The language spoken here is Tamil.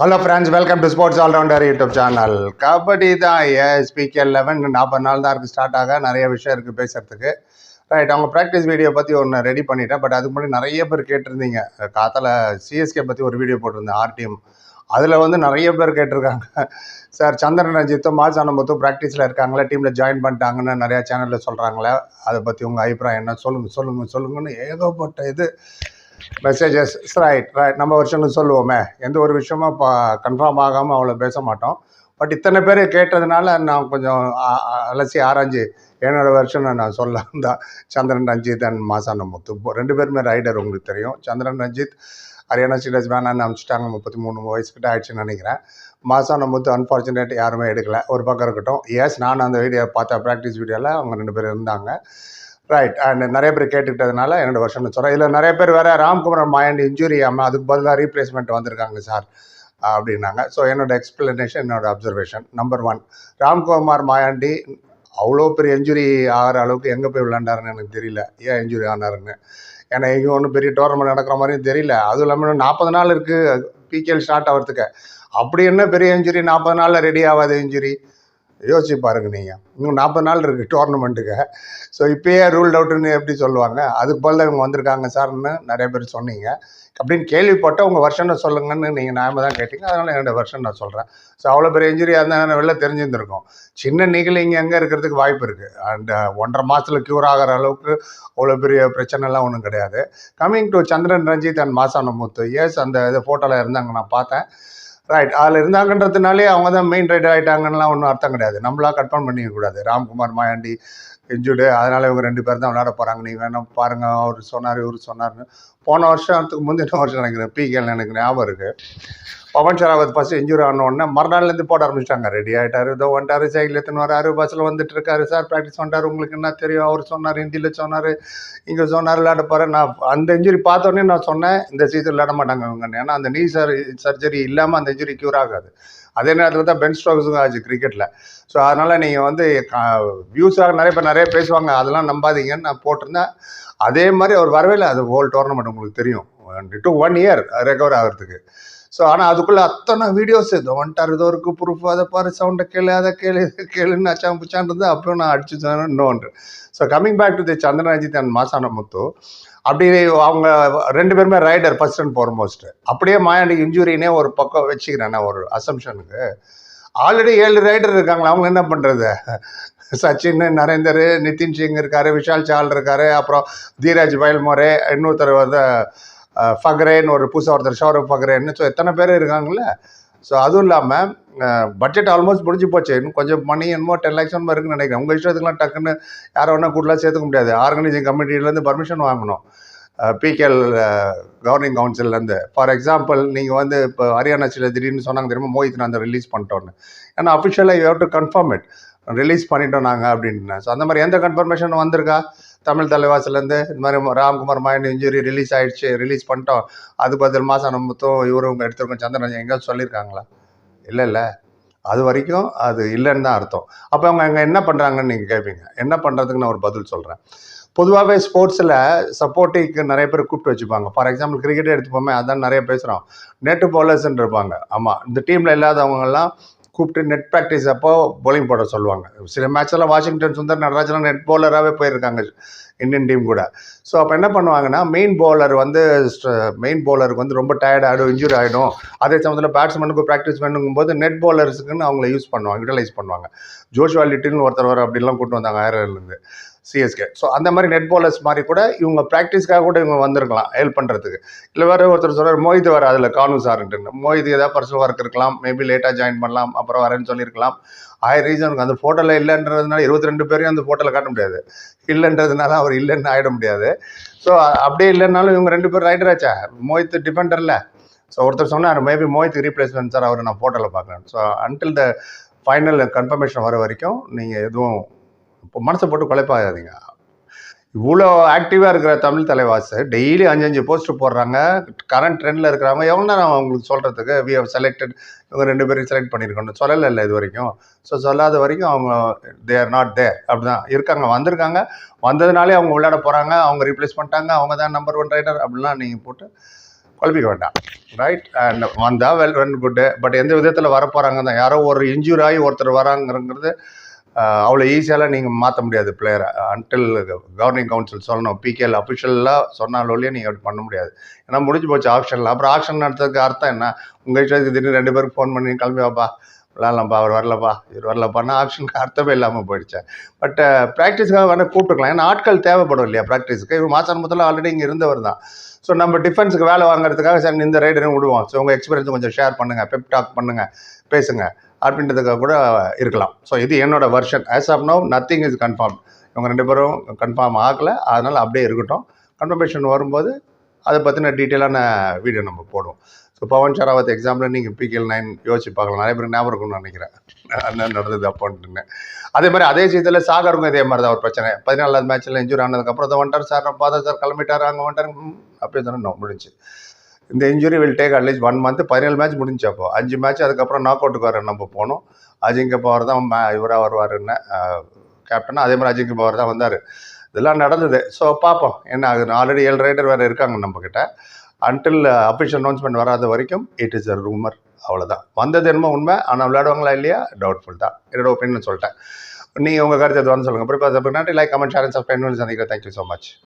Hello friends welcome to sports allrounder YouTube channel kabaddi தான் ஏ பிகே லெவன் நாற்பது நாள் தான் இருக்குது ஸ்டார்ட் ஆக நிறைய விஷயம் இருக்குது பேசுகிறதுக்கு ரைட் அவங்க ப்ராக்டிஸ் வீடியோ பற்றி ஒன்று ரெடி பண்ணிட்டேன் பட் அதுக்கு முன்னாடி நிறைய பேர் கேட்டிருந்தீங்க. காத்தால சிஎஸ்கே பற்றி ஒரு வீடியோ போட்டிருந்தேன் ஆர்டிஎம் அதில் வந்து நிறைய பேர் கேட்டிருக்காங்க. சார் சந்திரன் ரஞ்சித்தும் மாசானம்பத்தும் ப்ராக்டிஸில் இருக்காங்களா? டீமில் ஜாயின் பண்ணிட்டாங்கன்னு நிறையா சேனலில் சொல்கிறாங்களே அதை பற்றி உங்கள் அபிப்பிராயம் என்ன? சொல்லுங்கள் சொல்லுங்கள் சொல்லுங்கன்னு ஏகப்பட்ட இது. மெசேஜஸ் ரைட் ரைட் நம்ம வருஷம்னு சொல்லுவோமே. எந்த ஒரு விஷயமும் இப்போ கன்ஃபார்ம் ஆகாமல் அவ்வளோ பேச மாட்டோம். பட் இத்தனை பேர் கேட்டதுனால நான் கொஞ்சம் அலசி ஆராய்ஞ்சு என்னோடய வருஷம்னு நான் சொல்ல தான் சந்திரன் ரஞ்சித் அண்ட் மாசான முத்து. இப்போ ரெண்டு பேருமே ரைடர் உங்களுக்கு தெரியும். சந்திரன் ரஞ்சித் ஹரியானா சீடர்ஸ் வேணான்னு அனுப்பிச்சிட்டாங்க முப்பத்தி மூணு வயசுக்கிட்ட ஆயிடுச்சுன்னு நினைக்கிறேன். மாசான முத்து அன்ஃபார்ச்சுனேட் யாருமே எடுக்கல. ஒரு பக்கம் இருக்கட்டும். எஸ் நான் அந்த வீடியோ பார்த்த ப்ராக்டிஸ் வீடியோவில் அவங்க ரெண்டு பேர் இருந்தாங்க. ரைட் அண்ட் நிறைய பேர் கேட்டுக்கிட்டதுனால என்னோட வருஷம்னு சொல்கிறேன் இதில் நிறைய பேர் வேறு ராம்குமார் மாயண்ட் இன்ஜுரி ஆமாம் அதுக்கு பதிலாக ரீப்ளேஸ்மெண்ட் வந்திருக்காங்க சார் அப்படின்னாங்க. ஸோ என்னோட எக்ஸ்பிளனேஷன் என்னோட observation number one Ramkumar Mayandi அவ்வளோ பெரிய இன்ஜுரி ஆகிற அளவுக்கு எங்கே போய் விளாண்டாருன்னு எனக்கு தெரியல. ஏன் இன்ஜுரி ஆனாருன்னு. ஏன்னா எங்கேயும் ஒன்றும் பெரிய டோர்னமெண்ட் நடக்கிற மாதிரியும் தெரியல. அதுவும் இல்லாமல் நாற்பது நாள் இருக்குது பிகேஎல் ஸ்டார்ட் ஆகிறதுக்கு. அப்படி என்ன பெரிய இன்ஜுரி நாற்பது நாளில் ரெடி ஆகாத இன்ஜுரி யோசிச்சு பாருங்கள் நீங்கள் இன்னும் நாற்பது நாள் இருக்குது டோர்னமெண்ட்டுக்கு ஸோ இப்போயே ரூல் அவுட்டுன்னு எப்படி சொல்லுவாங்க? அதுக்கு பதில் இவங்க வந்திருக்காங்க சார்னு நிறைய பேர் சொன்னீங்க. அப்படின்னு கேள்விப்பட்ட உங்கள் வருஷனை சொல்லுங்கன்னு நீங்கள் நாம தான் கேட்டீங்க. அதனால் என்னோடய வருஷன் நான் சொல்கிறேன் ஸோ அவ்வளோ பெரிய இன்ஜுரி இருந்தால் வெளில தெரிஞ்சிருந்துருக்கும். சின்ன நீங்களே இங்கே எங்கே இருக்கிறதுக்கு வாய்ப்பு இருக்குது அண்ட் uh, ஒன்றரை மாதத்தில் க்யூர் ஆகிற அளவுக்கு அவ்வளோ பெரிய பிரச்சனைலாம் ஒன்றும் கிடையாது. Coming to Chandran Ranjith and Masana Muthu S அந்த இது ஃபோட்டோவில் இருந்தாங்க நான் பார்த்தேன். ரைட் அதில் இருந்தாங்கன்றதுனாலே அவங்க தான் மெயின் ரைடர் ஆகிட்டாங்கலாம் ஒன்றும் அர்த்தம் கிடையாது. நம்மளா கன்ஃபார்ம் பண்ணிக்க கூடாது ராம்குமார் மாயாண்டி இன்ஜுர்டு அதனால் இவங்க ரெண்டு பேர் தான் விளையாட போகிறாங்க நீங்கள் வேணால் பாருங்கள் அவர் சொன்னார் இவர் சொன்னார்னு போன வருஷத்துக்கு முந்தின வருஷம் நினைக்கிறேன். பிகேல் எனக்கு ஞாபகம் இருக்குது பவன் ஷராவத் ஃபஸ்ட்டு இன்ஜுரி ஆன உடனே மறுநாள்லேருந்து போட ஆரம்பிச்சிட்டாங்க. ரெடி ஆகிட்டாரு இதோ வந்துட்டாரு. சைக்கிள் எடுத்துன்னு வராரு பஸ்ஸில் வந்துட்டு இருக்காரு சார் ப்ராக்டிஸ் பண்ணிட்டாரு. உங்களுக்கு என்ன தெரியும்? அவர் சொன்னார் ஹிந்தியில் சொன்னார். இங்கே சொன்னார் விளையாட போகிறேன் நான் அந்த இன்ஜுரி பார்த்தோன்னே நான் சொன்னேன் இந்த சீசன் விளையாட மாட்டாங்க இவங்க. ஏன்னா அந்த நீ சர் சர்ஜரி இல்லாமல் அந்த இன்ஜுரி க்யூர் ஆகாது. அதே நேரத்தில் தான் பென் ஸ்ட்ரோக்ஸும் ஆச்சு கிரிக்கெட்டில் ஸோ அதனால் நீங்கள் வந்து வியூஸாக நிறைய பேர் நிறைய பேசுவாங்க. அதெல்லாம் நம்பாதீங்கன்னு நான் போட்டிருந்தேன். அதே மாதிரி அவர் வரவே இல்லை அது ஹோல் டோர்னமெண்ட் உங்களுக்கு தெரியும். டு ஒன் இயர் ரெக்கவர் ஆகிறதுக்கு. ஸோ ஆனால் அதுக்குள்ளே அத்தனை வீடியோஸ் இது வந்துட்டார். இதோ இருக்கு ப்ரூஃப் அதை பாரு சவுண்டை கேளு அதை கேளு இதை கேளுன்னு அச்சான் புச்சான்றது அப்புறம் நான் அடிச்சு நோன்று so coming back to the Chandranjith and Masana Muthu அப்படி அவங்க ரெண்டு பேருமே ரைடர் ஃபர்ஸ்ட் அண்ட் ஃபார்மோஸ்ட் அப்படியே மாயாண்டி இன்ஜுரினே ஒரு பக்கம் வச்சுக்கிறேன் நான் ஒரு அசம்ஷனுக்கு ஆல்ரெடி ஏழு ரைடர் இருக்காங்களா? அவங்க என்ன பண்ணுறது சச்சின் நரேந்தர் நிதின் சிங் இருக்காரு விஷால் சால் இருக்காரு அப்புறம் தீராஜ் பயல்மோரே இன்னொருத்தர் வந்து ஃபக்ரேன்னு ஒரு புதுசாக ஒருத்தர் ஷௌரவ் ஃபக்ரேன்னு ஸோ எத்தனை பேர் இருக்காங்கல்ல? ஸோ அதுவும் இல்லாமல் பட்ஜெட் ஆல்மோஸ்ட் முடிஞ்சு போச்சு. இன்னும் கொஞ்சம் மணி என்னமோ டென் லேக்ஸ் என்னமோ இருக்குன்னு நினைக்கிறேன். உங்கள் இஷ்டத்துக்குலாம் டக்குன்னு யாரை வேணால் கூடலாம் சேர்த்துக்க முடியாது. ஆர்கனைசிங் கமிட்டிலேருந்து பர்மிஷன் வாங்கணும். பிகேஎல் கவர்னிங் கவுன்சிலேருந்து ஃபார் எக்ஸாம்பிள் நீங்கள் வந்து இப்போ ஹரியானா சில திடீர்னு சொன்னாங்க தெரியுமா? மோஹித் நான் ரிலீஸ் பண்ணிட்டோன்னு. ஏன்னா அஃபிஷியலாக you have to confirm it release பண்ணிட்டோம் நாங்கள் அப்படின்னு. ஸோ அந்த மாதிரி எந்த கன்ஃபர்மேஷன் வந்திருக்கா? தமிழ் தலைவாசிலேருந்து இந்த மாதிரி ராம்குமார் மாயன் இன்ஜுரி ரிலீஸ் ஆகிடுச்சு ரிலீஸ் பண்ணிட்டோம். அது பதில் மாதம் நம்மத்தும் இவரும் எடுத்திருக்கோம். சந்திரன் எங்கேயாவது சொல்லியிருக்காங்களா? இல்லை இல்லை. அது வரைக்கும் அது இல்லைன்னு தான் அர்த்தம். அப்போ அவங்க அங்கே என்ன பண்ணுறாங்கன்னு நீங்கள் கேட்பீங்க என்ன பண்ணுறதுக்கு நான் ஒரு பதில் சொல்கிறேன் பொதுவாகவே ஸ்போர்ட்ஸில் சப்போர்ட்டிக்கு நிறைய பேர் கூப்பிட்டு வச்சுப்பாங்க. ஃபார் எக்ஸாம்பிள் கிரிக்கெட்டே எடுத்துப்போமே அதான் நிறைய பேசுகிறோம் நேட்டு பவுலர்ஸ்ன்னு இருப்பாங்க. ஆமாம் இந்த டீமில் இல்லாதவங்கெல்லாம் கூப்பிட்டு நெட் ப்ராக்டிஸ் அப்போ bowling போட சொல்லுவாங்க. சில மேட்செல்லாம் வாஷிங்டன் சுந்தர் நடராஜன் நெட் பவுலராகவே போயிருக்காங்க. இந்தியன் டீம் கூட. ஸோ அப்போ என்ன பண்ணுவாங்கன்னா மெயின் பவுலர் வந்து மெயின் பவுலருக்கு வந்து ரொம்ப டயர்ட் ஆகிடும் இன்ஜுரி ஆகிடும் அதே சமயத்தில் பேட்ஸ்மேனுக்கு ப்ராக்டிஸ் பண்ணும்போது நெட் பவுலர்ஸுக்குன்னு அவங்கள யூஸ் பண்ணுவாங்க யூட்டிலைஸ் பண்ணுவாங்க. ஜோஷ்வாலிட்டின்னு ஒருத்தர் வர அப்படிலாம் கூப்பிட்டு வந்தாங்க ஆயிரம்லேருந்து சிஎஸ்கே ஸோ அந்த மாதிரி நெட் பவுலர்ஸ் மாதிரி கூட இவங்க ப்ராக்டிஸ்க்காக கூட இவங்க வந்திருக்கலாம் ஹெல்ப் பண்ணுறதுக்கு இல்லை வேறு ஒருத்தர் சொல்கிறார் மோஹித் வர அதில் காணும் சார்ன்ட்டு மோஹித் ஏதாவது பர்சனல் ஒர்க் இருக்கலாம் மேபி லேட்டாக ஜாயின் பண்ணலாம் அப்புறம் வரேன்னு சொல்லியிருக்கலாம். ஆயிரம் ரீசனுக்கு அந்த ஃபோட்டோவில் இல்லைன்றதுனால இருபத்தி ரெண்டு பேரையும் அந்த ஃபோட்டோவில் காட்ட முடியாது. இல்லைன்றதுனால அவர் இல்லைன்னு ஆகிட முடியாது. ஸோ அப்படியே இல்லைன்னாலும் இவங்க ரெண்டு பேர் ரைடர் ஆச்சா? மோஹித் டிஃபெண்டர்ல ஸோ ஒருத்தர் சொன்னார் மேபி மோஹித் ரீப்ளேஸ்மெண்ட் சார் அவர் நான் ஃபோட்டோவில் பார்க்குறேன். So until the final confirmation வர வரைக்கும் நீங்கள் எதுவும் இப்போ மனசை போட்டு குழப்பாகாதீங்க இவ்வளோ ஆக்டிவாக இருக்கிற தமிழ் தலைவாசு டெய்லி அஞ்சு அஞ்சு போஸ்ட் போடுறாங்க கரண்ட் ட்ரெண்டில் இருக்கிறவங்க எவ்வளோ நேரம் அவங்களுக்கு சொல்கிறதுக்கு வி ஹவ் செலக்டட் இவங்க ரெண்டு பேரும் செலக்ட் பண்ணியிருக்கணும் சொல்லலை இல்லை இது வரைக்கும். ஸோ சொல்லாத வரைக்கும் அவங்க தே ஆர் நாட் தேர் அப்படிதான். இருக்காங்க வந்திருக்காங்க. வந்ததுனாலே அவங்க விளையாட போகிறாங்க அவங்க ரீப்ளேஸ் பண்ணிட்டாங்க. அவங்க தான் நம்பர் ஒன் ரைடர் அப்படிலாம் நீங்கள் போட்டு குழப்பிக்க வேண்டாம். ரைட் அண்ட் வந்தால் வெல் வெல் குட்டு பட் எந்த விதத்தில் வரப்போகிறாங்க தான். யாரோ ஒரு இன்ஜூர் ஆகி ஒருத்தர் வராங்கிறது அவ்வளோ ஈஸியாலாம் நீங்கள் மாற்ற முடியாது பிளேயரை அன்டில் கவர்னிங் கவுன்சில் சொல்லணும். பிகேஎல் அஃபிஷியலாக சொன்னாலோலையே நீங்கள் அப்படி பண்ண முடியாது. ஏன்னா முடிஞ்சு போச்சு ஆப்ஷனில் அப்புறம் ஆப்ஷன் நடத்துறதுக்கு அர்த்தம் என்ன? உங்கள் இஷ்டத்துக்கு திடீர்னு ரெண்டு பேருக்கு ஃபோன் பண்ணி கிளம்பி வாப்பா. விளாட்லாம்ப்பா அவர் வரலப்பா இவர் வரலப்பான்னா ஆப்ஷனுக்கு அர்த்தமே இல்லாமல் போயிடுச்சேன் பட் ப்ராக்டிஸ்க்காக வேணால் கூப்பிட்டுக்கலாம். ஏன்னா ஆட்கள் தேவைப்படும் இல்லையா ப்ராக்டிஸ்க்கு இவர் மாசம் முதல்ல ஆல்ரெடி இங்கே இருந்தவர் தான். ஸோ நம்ம டிஃபென்ஸுக்கு வேலை வாங்குறதுக்காக சார் இந்த ரைடரையும் விடுவோம். ஸோ உங்கள் எக்ஸ்பீரியன்ஸ் கொஞ்சம் ஷேர் பண்ணுங்கள் பெப் டாக் பண்ணுங்கள் பேசுங்க. அப்படின்றதுக்காக கூட இருக்கலாம். ஸோ இது என்னோட version as of no nothing is confirm இவங்க ரெண்டு பேரும் கன்ஃபார்ம் ஆகலை. அதனால் அப்படியே இருக்கட்டும். கன்ஃபர்மேஷன் வரும்போது அதை பற்றின டீட்டெயிலான வீடியோ நம்ம போடுவோம். ஸோ பவன் ஷராவத் எக்ஸாம்பிள் நீங்கள் பிகேஎல் நைன் யோசிச்சு பார்க்கலாம். நிறைய பேருக்கு ஞாபகம் இருக்கும்னு நினைக்கிறேன். என்ன நடந்தது அப்போன்ட்டுன்னு அதே மாதிரி அதே சீத்தில் சாகருக்கும் இதே மாதிரி தான் ஒரு பிரச்சனை. பதினாலாவது மேட்ச்சில் இன்ஜூரி ஆனதுக்கப்புறம் தான் வந்துட்டார் சார் நான் பார்த்தேன் சார் கிளம்பிட்டார் அங்கே வந்துட்டார். அப்படியே தானே முடிஞ்சு. இந்த injury will take at least one month பதினேழு மேட்ச் முடிஞ்சு அப்போ. அஞ்சு மேட்ச் அதுக்கப்புறம் நாக் அவுட்டுக்கு வர நம்ம போனோம். அஜிங்க பவர் தான் இவராக வருவாருன்னு கேப்டன் அதே மாதிரி அஜிங்க பவர் தான் வந்தார். இதெல்லாம் நடந்தது. ஸோ பார்ப்போம். என்ன ஆகுது ஆல்ரெடி ஏழு ரைடர் வேறு இருக்காங்க நம்மக்கிட்ட அன்டில் அஃபிஷியல் அனௌன்ஸ்மெண்ட் வராத வரைக்கும் இட் இஸ் அ ரூமர் அவ்வளோதான் வந்தது என்னமோ உண்மை ஆனால் விளையாடுவாங்களா இல்லையா? டவுட்ஃபுல் தான். என்னோட ஒப்பீனியன் சொல்லிட்டேன். நீங்கள் உங்கள் கருத்து எதுவான்னு சொல்லுங்கள் அப்புறம் நன்றி லைக் கமெண்ட் ஷேர் சப்ஸ்கிரைப் சந்திக்கிறேன். Thank you so much